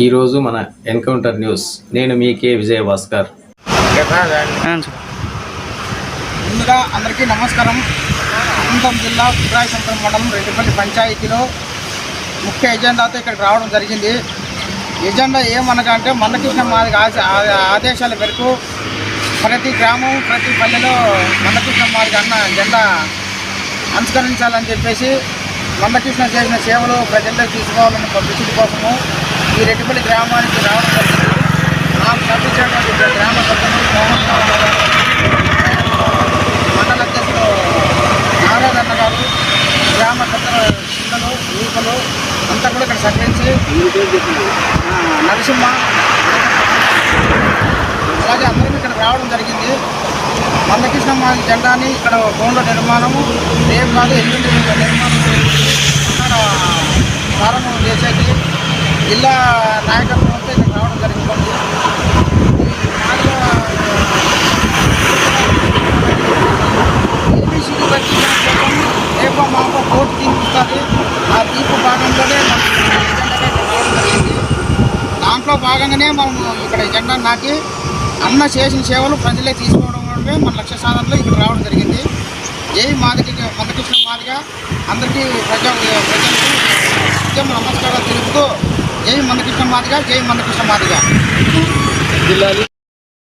ఈరోజు మన encounter news. నేను మీ కే విజయభాస్కర్. ముందుగా అందరికీ నమస్కారం. అనంతం జిల్లా బుద్రాయశంకరం మండలం రెడ్డిపల్లి పంచాయతీలో ముఖ్య ఎజెండాతో ఇక్కడికి రావడం జరిగింది. ఎజెండా ఏమనగా అంటే మందకృష్ణ మాదిగ ఆదేశాల మేరకు ప్రతి గ్రామం ప్రతి పల్లెలో మందకృష్ణ మాదిగ అన్న జెండా అనుసరించాలని చెప్పేసి మందకృష్ణ చేసిన సేవలు ప్రజల్లో తీసుకోవాలని పబ్లిసిటీ కోసము ఈ రెడ్డిపల్లి గ్రామానికి రావడం జరిగింది. నాకు పంపించినటువంటి గ్రామ సభ్యులు మోహన్ గారు, మండల అధ్యక్షులు నారాయణ గారు గ్రామ పెద్దల పిల్లలు యువకులు అంతా కూడా ఇక్కడ సహకరించి నరసింహ అలాగే అందరం ఇక్కడ రావడం జరిగింది. మందకృష్ణ మా జెండాని ఇక్కడ ఫోన్ల నిర్మాణము రేపు కాదు ఎల్లుండి నిర్మాణం. జిల్లా నాయకత్వంతో ఇక్కడ రావడం జరిగింది. ఈ నాలుగవ ఏబీసీడీ వచ్చి కోర్టు తీర్పుస్తుంది ఆ తీర్పు భాగంలోనే ఇక్కడ రావడం జరిగింది దాంట్లో భాగంగానే మనం ఇక్కడ ఎజెండా నాటి అన్న చేసిన సేవలు ప్రజలే తీసుకోవడం వల్లే మన లక్ష్య సాధనలో ఇక్కడ రావడం జరిగింది. జై మాదిరి మందకృష్ణ మాదిగా. అందరికీ ప్రజా ప్రజలకు ఉద్యమ నమస్కారాలు తెలుపుతూ జై మందకృష్ణ మాదిగా జై మందకృష్ణ మాదిగా జిల్లాలు